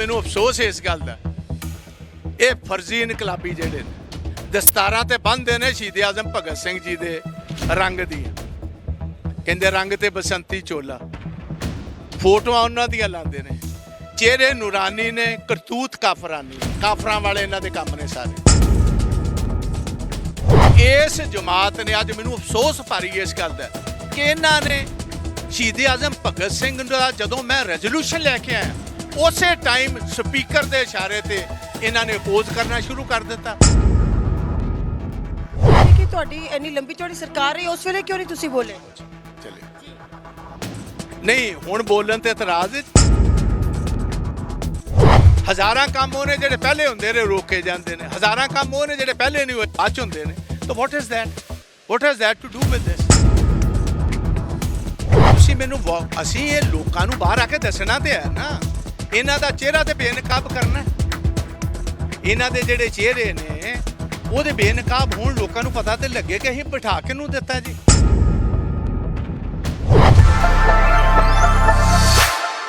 ਮੈਨੂੰ ਅਫਸੋਸ ਇਸ ਗੱਲ ਦਾ। ਇਹ ਫਰਜ਼ੀ ਇਨਕਲਾਬੀ ਜਿਹੜੇ ਨੇ, ਦਸਤਾਰਾਂ ਤੇ ਬੰਨਦੇ ਨੇ ਸ਼ਹੀਦ ਆਜ਼ਮ ਭਗਤ ਸਿੰਘ ਜੀ ਦੇ ਰੰਗ ਦੀ ਕਹਿੰਦੇ ਰੰਗ ਤੇ ਬਸੰਤੀ ਚੋਲਾ। ਫੋਟੋਆਂ ਉਹਨਾਂ ਦੀਆਂ ਲਾਉਂਦੇ ਨੇ। ਚਿਹਰੇ ਨੂਰਾਨੀ ਨੇ, ਕਰਤੂਤ ਕਾਫਰਾਨੀ ਕਾਫਰਾਂ ਵਾਲੇ ਇਹਨਾਂ ਦੇ ਕੰਮ ਨੇ ਸਾਰੇ। ਇਸ ਜਮਾਤ ਨੇ ਅੱਜ ਮੈਨੂੰ ਅਫਸੋਸ ਭਾਰੀ ਇਸ ਗੱਲ ਦਾ, ਕਿ ਇਹਨਾਂ ਨੇ ਸ਼ਹੀਦ ਆਜ਼ਮ ਭਗਤ ਸਿੰਘ ਦਾ ਜਦੋਂ ਮੈਂ ਰੈਜ਼ੋਲੂਸ਼ਨ ਲੈ ਕੇ ਆਇਆ ਉਸੇ ਟਾਈਮ ਸਪੀਕਰ ਦੇ ਇਸ਼ਾਰੇ ਤੇ ਇਹਨਾਂ ਨੇ ਅਪੋਜ਼ ਕਰਨਾ ਸ਼ੁਰੂ ਕਰ ਦਿੱਤਾ। ਕਿ ਤੁਹਾਡੀ ਇੰਨੀ ਲੰਬੀ ਚੌੜੀ ਸਰਕਾਰ ਰਹੀ ਉਸ ਵੇਲੇ ਕਿਉਂ ਨਹੀਂ ਤੁਸੀਂ ਬੋਲੇ? ਚਲੇ ਨਹੀਂ ਹੁਣ ਬੋਲਣ ਤੇ ਇਤਰਾਜ਼ ਹੈ। ਹਜ਼ਾਰਾਂ ਕੰਮ ਉਹਨੇ ਜਿਹੜੇ ਪਹਿਲੇ ਹੁੰਦੇ ਨੇ ਰੋਕੇ ਜਾਂਦੇ ਨੇ। ਹਜ਼ਾਰਾਂ ਕੰਮ ਉਹਨੇ ਜਿਹੜੇ ਪਹਿਲੇ ਨਹੀਂ ਹੋਏ ਬਾਅਦ 'ਚ ਹੁੰਦੇ ਨੇ। ਤਾਂ what is that what has that to do with this ਤੁਸੀਂ ਮੈਨੂੰ ਅਸੀਂ ਇਹ ਲੋਕਾਂ ਨੂੰ ਬਾਹਰ ਆ ਕੇ ਦੱਸਣਾ ਤੇ ਹੈ ਨਾ। ਇਹਨਾਂ ਦਾ ਚਿਹਰਾ ਤੇ ਬੇਨਕਾਬ ਕਰਨਾ ਇਹਨਾਂ ਦੇ ਜਿਹੜੇ ਚਿਹਰੇ ਨੇ ਉਹਦੇ ਬੇਨਕਾਬ ਹੋਣ ਲੋਕਾਂ ਨੂੰ ਪਤਾ ਤੇ ਲੱਗੇ ਕਿ ਅਸੀਂ ਬਿਠਾ ਕੇ ਨੂੰ ਦਿੱਤਾ ਜੀ।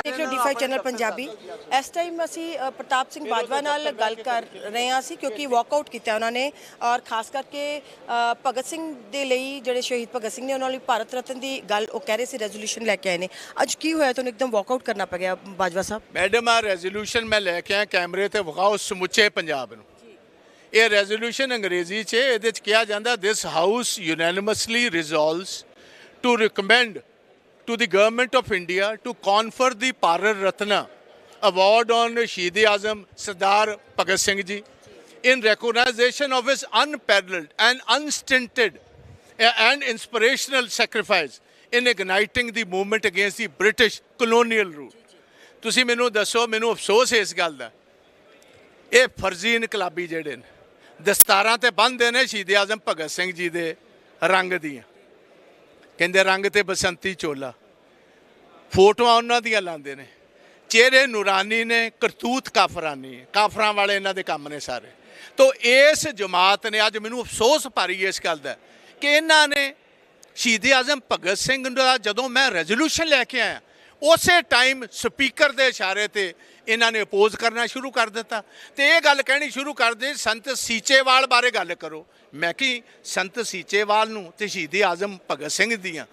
ਦੇਖ ਰਹੇ ਡੀ5 ਚੈਨਲ ਪੰਜਾਬੀ। ਇਸ ਟਾਈਮ ਅਸੀਂ ਪ੍ਰਤਾਪ ਸਿੰਘ ਬਾਜਵਾ ਨਾਲ ਗੱਲ ਕਰ ਰਹੇ ਹਾਂ ਅਸੀਂ ਕਿਉਂਕਿ ਵਾਕਆਊਟ ਕੀਤਾ ਉਹਨਾਂ ਨੇ। ਔਰ ਖਾਸ ਕਰਕੇ ਭਗਤ ਸਿੰਘ ਦੇ ਲਈ ਜਿਹੜੇ ਸ਼ਹੀਦ ਭਗਤ ਸਿੰਘ ਨੇ ਉਹਨਾਂ ਲਈ ਭਾਰਤ ਰਤਨ ਦੀ ਗੱਲ ਉਹ ਕਹਿ ਰਹੇ ਸੀ ਰੈਜ਼ੋਲੂਸ਼ਨ ਲੈ ਕੇ ਆਏ ਨੇ। ਅੱਜ ਕੀ ਹੋਇਆ? ਤੁਹਾਨੂੰ ਇੱਕਦਮ ਵਾਕਆਊਟ ਕਰਨਾ ਪੈ ਗਿਆ ਬਾਜਵਾ ਸਾਹਿਬ। ਮੈਡਮ ਆ ਰੈਜ਼ੋਲੂਸ਼ਨ ਮੈਂ ਲੈ ਕੇ ਆਇਆ ਕੈਮਰੇ ਤੇ ਵਿਖਾਓ ਸਮੁੱਚੇ ਪੰਜਾਬ ਨੂੰ। ਇਹ ਰੈਜ਼ੋਲੂਸ਼ਨ ਅੰਗਰੇਜ਼ੀ 'ਚ ਇਹਦੇ 'ਚ ਕਿਹਾ ਜਾਂਦਾ this house unanimously resolves to recommend to the government of India to confer the Bharat Ratna award on Shahid Azam Sardar Bhagat Singh ji in recognition of his unparalleled and unstinted and inspirational sacrifice in igniting the movement against the British colonial rule. ਤੁਸੀਂ ਮੈਨੂੰ ਦੱਸੋ ਮੈਨੂੰ ਅਫਸੋਸ ਹੈ ਇਸ ਗੱਲ ਦਾ ਇਹ ਫਰਜ਼ੀ ਇਨਕਲਾਬੀ ਜਿਹੜੇ ਨੇ ਦਸਤਾਰਾਂ ਤੇ ਬੰਨ੍ਹਦੇ ਨੇ ਸ਼ਹੀਦ ਆਜ਼ਮ ਭਗਤ ਸਿੰਘ ਜੀ ਦੇ ਰੰਗ ਦੀਆਂ ਕਹਿੰਦੇ ਰੰਗ ਤੇ ਬਸੰਤੀ ਚੋਲਾ। ਫੋਟੋਆਂ ਉਹਨਾਂ ਦੀਆਂ ਲਾਉਂਦੇ ਨੇ। ਚਿਹਰੇ ਨੂਰਾਨੀ ਨੇ, ਕਰਤੂਤ ਕਾਫਰਾਨੀ। ਕਾਫਰਾਂ ਵਾਲੇ ਇਹਨਾਂ ਦੇ ਕੰਮ ਨੇ ਸਾਰੇ। ਤੋ ਇਸ ਜਮਾਤ ਨੇ ਅੱਜ ਮੈਨੂੰ ਅਫਸੋਸ ਭਾਰੀ ਇਸ ਗੱਲ ਦਾ, ਕਿ ਇਹਨਾਂ ਨੇ ਸ਼ਹੀਦ ਆਜ਼ਮ ਭਗਤ ਸਿੰਘ ਦਾ ਜਦੋਂ ਮੈਂ ਰੈਜ਼ੋਲੂਸ਼ਨ ਲੈ ਕੇ ਆਇਆ ਉਸੇ ਟਾਈਮ ਸਪੀਕਰ ਦੇ ਇਸ਼ਾਰੇ ਤੇ ਇਹਨਾਂ ਨੇ ਅਪੋਜ਼ ਕਰਨਾ ਸ਼ੁਰੂ ਕਰ ਦਿੱਤਾ। ਤੇ ਇਹ ਗੱਲ ਕਹਿਣੀ ਸ਼ੁਰੂ ਕਰ ਦੇ ਸੰਤ ਸੀਚੇਵਾਲ ਬਾਰੇ ਗੱਲ ਕਰੋ। ਮੈਂ ਕਿ? ਸੰਤ ਸੀਚੇਵਾਲ ਨੂੰ ਤੇ ਸ਼ਹੀਦੀ ਆਜ਼ਮ ਭਗਤ ਸਿੰਘ ਦੀਆਂ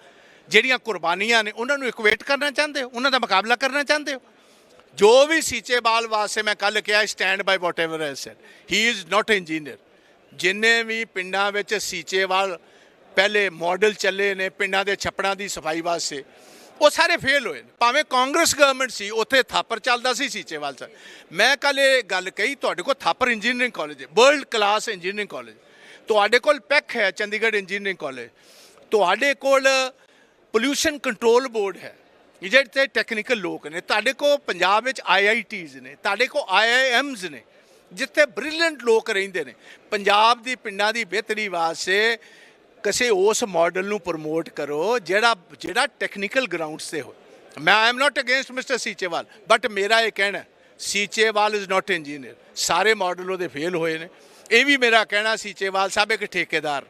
ਜਿਹੜੀਆਂ ਕੁਰਬਾਨੀਆਂ ਨੇ, ਉਹਨਾਂ ਨੂੰ ਇਕੁਏਟ ਕਰਨਾ ਚਾਹੁੰਦੇ ਹੋ? ਉਹਨਾਂ ਦਾ ਮੁਕਾਬਲਾ ਕਰਨਾ ਚਾਹੁੰਦੇ ਹੋ? ਜੋ ਵੀ ਸੀਚੇਵਾਲ ਵਾਸਤੇ ਮੈਂ ਕੱਲ ਕਿਹਾ stand by whatever I said he is not engineer ਜਿੰਨੇ ਵੀ ਪਿੰਡਾਂ ਵਿੱਚ ਸੀਚੇਵਾਲ ਪਹਿਲੇ ਮਾਡਲ ਚੱਲੇ ਨੇ, ਪਿੰਡਾਂ ਦੇ ਛੱਪੜਾਂ ਦੀ ਸਫ਼ਾਈ ਵਾਸਤੇ ਉਹ ਸਾਰੇ ਫੇਲ ਹੋਏ ਨੇ। ਭਾਵੇਂ ਕਾਂਗਰਸ ਗਵਰਨਮੈਂਟ ਸੀ, ਉੱਥੇ ਥਾਪਰ ਚੱਲਦਾ ਸੀ ਸੀਚੇਵਾਲ ਸਰ ਮੈਂ ਕੱਲ ਇਹ ਗੱਲ ਕਹੀ, ਤੁਹਾਡੇ ਕੋਲ ਥਾਪਰ ਇੰਜੀਨੀਅਰਿੰਗ ਕਾਲਜ ਹੈ ਵਰਲਡ ਕਲਾਸ ਇੰਜੀਨੀਅਰਿੰਗ ਕਾਲਜ ਤੁਹਾਡੇ ਕੋਲ ਪੈਕ ਹੈ, ਚੰਡੀਗੜ੍ਹ ਇੰਜੀਨੀਅਰਿੰਗ ਕਾਲਜ ਤੁਹਾਡੇ ਕੋਲ ਪੋਲਿਊਸ਼ਨ ਕੰਟਰੋਲ ਬੋਰਡ ਹੈ ਜਿਹੜੇ ਤੇ ਟੈਕਨੀਕਲ ਲੋਕ ਨੇ, ਤੁਹਾਡੇ ਕੋਲ ਪੰਜਾਬ ਵਿੱਚ ਆਈਆਈਟੀਜ਼ ਨੇ, ਤੁਹਾਡੇ ਕੋਲ ਆਈਆਈਐਮਸ ਨੇ, ਜਿੱਥੇ ਬ੍ਰਿਲੀਅੰਟ ਲੋਕ ਰਹਿੰਦੇ ਨੇ। ਪੰਜਾਬ ਦੀ ਪਿੰਡਾਂ ਦੀ ਬਿਹਤਰੀ ਵਾਸਤੇ ਕਿਸੇ ਉਸ ਮਾਡਲ ਨੂੰ ਪ੍ਰਮੋਟ ਕਰੋ ਜਿਹੜਾ ਜਿਹੜਾ ਟੈਕਨੀਕਲ ਗਰਾਊਂਡਸ ਤੇ ਹੋ ਮੈਂ I am not against mister Seechewal but ਮੇਰਾ ਇਹ ਕਹਿਣਾ ਸੀਚੇਵਾਲ ਇਜ਼ ਨਾਟ ਇੰਜੀਨੀਅਰ ਸਾਰੇ ਮਾਡਲ ਉਹਦੇ ਫੇਲ ਹੋਏ ਨੇ। ਇਹ ਵੀ ਮੇਰਾ ਕਹਿਣਾ ਸੀਚੇਵਾਲ ਸਾਹਿਬ ਇੱਕ ਠੇਕੇਦਾਰ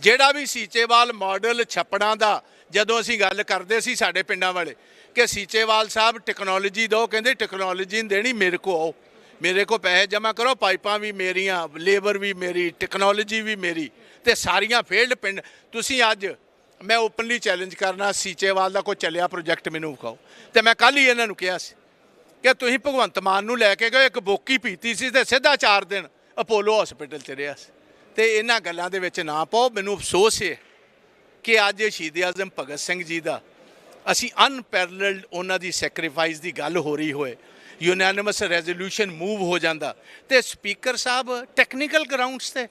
ਜਿਹੜਾ ਵੀ ਸੀਚੇਵਾਲ ਮਾਡਲ ਛੱਪੜਾਂ ਦਾ, ਜਦੋਂ ਅਸੀਂ ਗੱਲ ਕਰਦੇ ਸੀ ਸਾਡੇ ਪਿੰਡਾਂ ਵਾਲੇ, ਕਿ ਸੀਚੇਵਾਲ ਸਾਹਿਬ ਟੈਕਨੋਲੋਜੀ ਦਿਓ, ਕਹਿੰਦੇ ਟੈਕਨੋਲੋਜੀ ਨਹੀਂ ਦੇਣੀ, ਮੇਰੇ ਕੋ ਆਓ। ਮੇਰੇ ਕੋ ਪੈਸੇ ਜਮ੍ਹਾਂ ਕਰੋ, ਪਾਈਪਾਂ ਵੀ ਮੇਰੀਆਂ, ਲੇਬਰ ਵੀ ਮੇਰੀ ਟੈਕਨੋਲੋਜੀ ਵੀ ਮੇਰੀ ਤੇ ਸਾਰੀਆਂ ਫੀਲਡ ਪਿੰਡ। ਤੁਸੀਂ ਅੱਜ ਮੈਂ ਓਪਨਲੀ ਚੈਲੰਜ ਕਰਨਾ, ਸੀਚੇਵਾਲ ਦਾ ਕੋਈ ਚੱਲਿਆ ਪ੍ਰੋਜੈਕਟ ਮੈਨੂੰ ਵਿਖਾਓ। ਤੇ ਮੈਂ ਕੱਲ ਹੀ ਇਹਨਾਂ ਨੂੰ ਕਿਹਾ ਸੀ ਕਿ ਤੁਸੀਂ ਭਗਵੰਤ ਮਾਨ ਨੂੰ ਲੈ ਕੇ ਗਏ, ਇੱਕ ਬੋਕੀ ਪੀਤੀ ਸੀ ਤੇ ਸਿੱਧਾ 4 ਦਿਨ ਅਪੋਲੋ ਹਸਪੀਟਲ ਚ ਰਿਹਾ ਸੀ। ਤੇ ਇਹਨਾਂ ਗੱਲਾਂ ਦੇ ਵਿੱਚ ਨਾ ਪਾਓ, ਮੈਨੂੰ ਅਫਸੋਸ ਹੈ ਕਿ ਅੱਜ ਸ਼ਹੀਦ ਆਜ਼ਮ ਭਗਤ ਸਿੰਘ ਜੀ ਦਾ ਅਸੀਂ ਅਨਪੈਰਲਡ ਉਹਨਾਂ ਦੀ ਸੈਕਰੀਫਾਈਸ ਦੀ ਗੱਲ ਹੋ ਰਹੀ ਹੋਏ। ਯੂਨੈਨਿਮਸ ਰੈਜ਼ੋਲੂਸ਼ਨ ਮੂਵ ਹੋ ਜਾਂਦਾ। ਤੇ ਸਪੀਕਰ ਸਾਹਿਬ ਟੈਕਨੀਕਲ ਗਰਾਊਂਡਸ ਤੇ।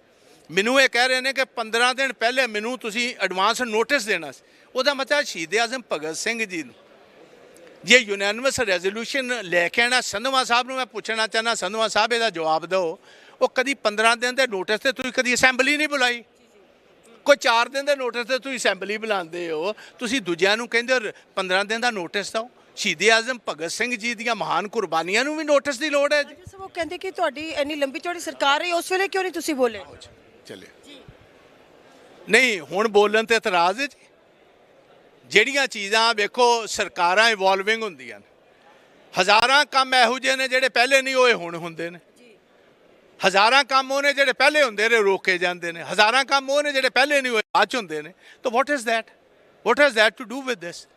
ਮੈਨੂੰ ਇਹ ਕਹਿ ਰਹੇ ਨੇ ਕਿ 15 ਦਿਨ ਪਹਿਲੇ ਮੈਨੂੰ ਤੁਸੀਂ ਐਡਵਾਂਸ ਨੋਟਿਸ ਦੇਣਾ ਸੀ। ਉਹਦਾ ਮਤਲਬ ਸ਼ਹੀਦ ਆਜ਼ਮ ਭਗਤ ਸਿੰਘ ਜੀ ਨੂੰ। ਜੇ ਯੂਨੈਨਿਮਸ ਰੈਜ਼ੋਲੂਸ਼ਨ ਲੈ ਕੇ ਆਣਾ ਸੰਧਵਾ ਸਾਹਿਬ ਨੂੰ ਮੈਂ ਪੁੱਛਣਾ ਚਾਹਨਾ ਸੰਧਵਾ ਸਾਹਿਬ ਇਹਦਾ ਜਵਾਬ ਦਿਓ। ਉਹ ਕਦੀ 15 ਦਿਨ ਦੇ ਨੋਟਿਸ ਤੇ ਤੁਸੀਂ ਕਦੀ ਅਸੈਂਬਲੀ ਨਹੀਂ ਬੁਲਾਈ? ਕੋਈ 4 ਦਿਨ ਦੇ ਨੋਟਿਸ ਤੇ ਤੁਸੀਂ ਅਸੈਂਬਲੀ ਬੁਲਾਉਂਦੇ ਹੋ। ਤੁਸੀਂ ਦੂਜਿਆਂ ਨੂੰ ਕਹਿੰਦੇ ਹੋ 15 ਦਿਨ ਦਾ ਨੋਟਿਸ ਦਿਓ। ਸ਼ਹੀਦ ਆਜ਼ਮ ਭਗਤ ਸਿੰਘ ਜੀ ਦੀਆਂ ਮਹਾਨ ਕੁਰਬਾਨੀਆਂ ਨੂੰ ਵੀ ਨੋਟਿਸ ਦੀ ਲੋੜ ਹੈ ਜੀ। ਸਾਹਿਬ ਉਹ ਕਹਿੰਦੇ ਕਿ ਤੁਹਾਡੀ ਇੰਨੀ ਲੰਬੀ ਚੌੜੀ ਸਰਕਾਰ ਰਹੀ ਉਸ ਵੇਲੇ ਕਿਉਂ ਨਹੀਂ ਤੁਸੀਂ ਬੋਲੇ? ਚਲੇ ਨਹੀਂ ਹੁਣ ਬੋਲਣ ਤੇ ਇਤਰਾਜ਼ ਹੈ ਜੀ। ਜਿਹੜੀਆਂ ਚੀਜ਼ਾਂ ਵੇਖੋ ਸਰਕਾਰਾਂ ਇਵੋਲਵਿੰਗ ਹੁੰਦੀਆਂ ਨੇ। ਹਜ਼ਾਰਾਂ ਕੰਮ ਇਹੋ ਜਿਹੇ ਨੇ ਜਿਹੜੇ ਪਹਿਲੇ ਨਹੀਂ ਹੋਏ ਹੁਣ ਹੁੰਦੇ ਨੇ। ਹਜ਼ਾਰਾਂ ਕੰਮ ਉਹ ਨੇ ਜਿਹੜੇ ਪਹਿਲੇ ਹੁੰਦੇ ਨੇ ਰੋਕੇ ਜਾਂਦੇ ਨੇ। ਹਜ਼ਾਰਾਂ ਕੰਮ ਉਹ ਨੇ ਜਿਹੜੇ ਪਹਿਲੇ ਨਹੀਂ ਹੋਏ ਬਾਅਦ ਚ ਹੁੰਦੇ ਨੇ। ਤਾਂ what is that? What has that to do with this?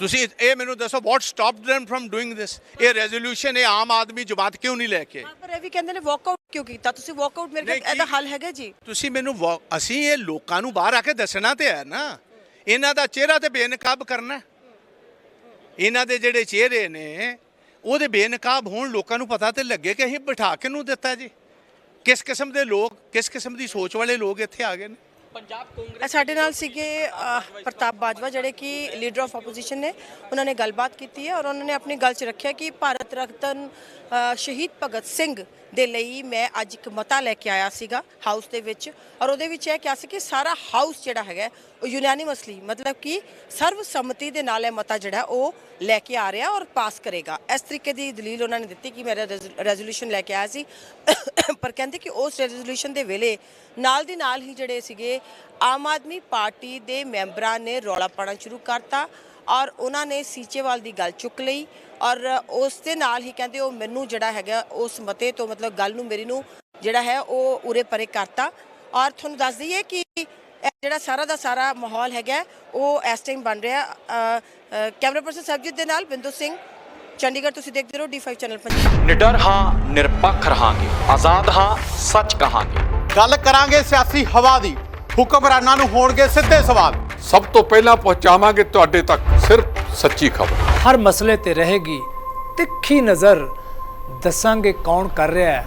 ਤੁਸੀਂ ਇਹ ਮੈਨੂੰ ਦੱਸੋ what stopped them firm doing this? ਇਹ ਰੈਜ਼ੋਲੂਸ਼ਨ ਇਹ ਆਮ ਆਦਮੀ ਜਮਾਤ ਕਿਉਂ ਨਹੀਂ ਲੈ ਕੇ? ਪਰ ਇਹ ਵੀ ਕਹਿੰਦੇ ਨੇ ਵਾਕਆਊਟ ਕਿਉਂ ਕੀਤਾ ਤੁਸੀਂ ਵਾਕਆਊਟ ਮੇਰੇ ਨਹੀਂ, ਕੋਲ ਇਹਦਾ ਹੱਲ ਹੈਗਾ ਜੀ ਤੁਸੀਂ ਮੈਨੂੰ ਅਸੀਂ ਇਹ ਲੋਕਾਂ ਨੂੰ ਬਾਹਰ ਆ ਕੇ ਦੱਸਣਾ ਤੇ ਹੈ ਨਾ ਇਹਨਾਂ ਦਾ ਚਿਹਰਾ ਤੇ ਬੇਨਕਾਬ ਕਰਨਾ। ਇਹਨਾਂ ਦੇ ਜਿਹੜੇ ਚਿਹਰੇ ਨੇ ਉਹਦੇ ਬੇਨਕਾਬ ਹੋਣ ਲੋਕਾਂ ਨੂੰ ਪਤਾ ਤੇ ਲੱਗੇ ਕਿ ਅਸੀਂ ਬਿਠਾ ਕੇ ਨੂੰ ਦਿੱਤਾ ਜੀ ਕਿਸ ਕਿਸਮ ਦੇ ਲੋਕ ਕਿਸ ਕਿਸਮ ਦੀ ਸੋਚ ਵਾਲੇ ਲੋਕ ਇੱਥੇ ਆ ਗਏ ਨੇ ਇਹ ਸਾਡੇ ਨਾਲ ਸੀਗੇ ਪ੍ਰਤਾਪ ਬਾਜਵਾ, ਜਿਹੜੇ ਕਿ ਲੀਡਰ ਆਫ ਆਪੋਜੀਸ਼ਨ ਨੇ। ਉਹਨਾਂ ਨੇ ਗੱਲਬਾਤ ਕੀਤੀ ਹੈ ਔਰ ਉਹਨਾਂ ਨੇ ਆਪਣੀ ਗੱਲ 'ਚ ਰੱਖਿਆ ਕਿ ਭਾਰਤ ਰਤਨ ਸ਼ਹੀਦ ਭਗਤ ਸਿੰਘ ਦੇ ਲਈ ਮੈਂ ਅੱਜ ਇੱਕ ਮਤਾ ਲੈ ਕੇ ਆਇਆ ਸੀਗਾ ਹਾਊਸ ਦੇ ਵਿੱਚ। ਔਰ ਉਹਦੇ ਵਿੱਚ ਇਹ ਕਿਹਾ ਸੀ ਕਿ ਸਾਰਾ ਹਾਊਸ ਜਿਹੜਾ ਹੈਗਾ ਉਹ ਯੂਨੈਨਿਮਸਲੀ ਮਤਲਬ ਕਿ ਸਰਵ ਸੰਮਤੀ ਦੇ ਨਾਲ ਇਹ ਮਤਾ ਜਿਹੜਾ ਉਹ ਲੈ ਕੇ ਆ ਰਿਹਾ ਔਰ ਪਾਸ ਕਰੇਗਾ। ਇਸ ਤਰੀਕੇ ਦੀ ਦਲੀਲ ਉਹਨਾਂ ਨੇ ਦਿੱਤੀ ਕਿ ਮੇਰਾ ਰੈਜ਼ੋਲੂਸ਼ਨ ਲੈ ਕੇ ਆਇਆ ਸੀ। ਪਰ ਕਹਿੰਦੇ ਕਿ ਉਸ ਰੈਜ਼ੋਲੂਸ਼ਨ ਦੇ ਵੇਲੇ ਨਾਲ ਦੀ ਨਾਲ ਹੀ ਜਿਹੜੇ ਸੀਗੇ, ਆਮ ਆਦਮੀ ਪਾਰਟੀ ਦੇ ਮੈਂਬਰਾਂ ਨੇ ਰੌਲਾ ਪਾਉਣਾ ਸ਼ੁਰੂ ਕਰਤਾ ਔਰ ਉਹਨਾਂ ਨੇ ਸੀਚੇਵਾਲ ਦੀ ਗੱਲ ਚੁੱਕ ਲਈ ਔਰ ਉਸ ਦੇ ਨਾਲ ਹੀ ਕਹਿੰਦੇ ਉਹ ਮੈਨੂੰ ਜਿਹੜਾ ਹੈਗਾ ਉਸ ਮਤੇ ਤੋਂ ਮਤਲਬ ਗੱਲ ਨੂੰ, ਮੇਰੀ ਨੂੰ ਜਿਹੜਾ ਹੈ ਉਹ ਉਰੇ ਪਰੇ ਕਰਤਾ। ਔਰ ਤੁਹਾਨੂੰ ਦੱਸ ਦਈਏ ਕਿ ਜਿਹੜਾ ਸਾਰਾ ਦਾ ਸਾਰਾ ਮਾਹੌਲ ਹੈਗਾ ਉਹ ਇਸ ਟਾਈਮ ਬਣ ਰਿਹਾ। ਕੈਮਰਾ ਪਰਸਨ ਸਰਬਜੀਤ ਦੇ ਨਾਲ ਬਿੰਦੂ ਸਿੰਘ। ਚੰਡੀਗੜ੍ਹ ਤੁਸੀਂ ਦੇਖਦੇ ਰਹੋ D5 ਚੈਨਲ ਪੰਜਾਬ। ਨਿਡਰ ਹਾਂ ਨਿਰਪੱਖ ਰਹਾਂਗੇ। ਆਜ਼ਾਦ ਹਾਂ ਸੱਚ ਕਹਾਂਗੇ। ਗੱਲ ਕਰਾਂਗੇ ਸਿਆਸੀ ਹਵਾ ਦੀ। ਹੁਕਮਰਾਨਾਂ ਨੂੰ ਹੋਣਗੇ ਸਿੱਧੇ ਸਵਾਲ। ਸਭ ਤੋਂ ਪਹਿਲਾਂ ਪਹੁੰਚਾਵਾਂਗੇ ਤੁਹਾਡੇ ਤੱਕ ਸਿਰਫ ਸੱਚੀ ਖਬਰ। ਹਰ ਮਸਲੇ ਤੇ ਰਹੇਗੀ ਤਿੱਖੀ ਨਜ਼ਰ। ਦੱਸਾਂਗੇ ਕੌਣ ਕਰ ਰਿਹਾ ਹੈ।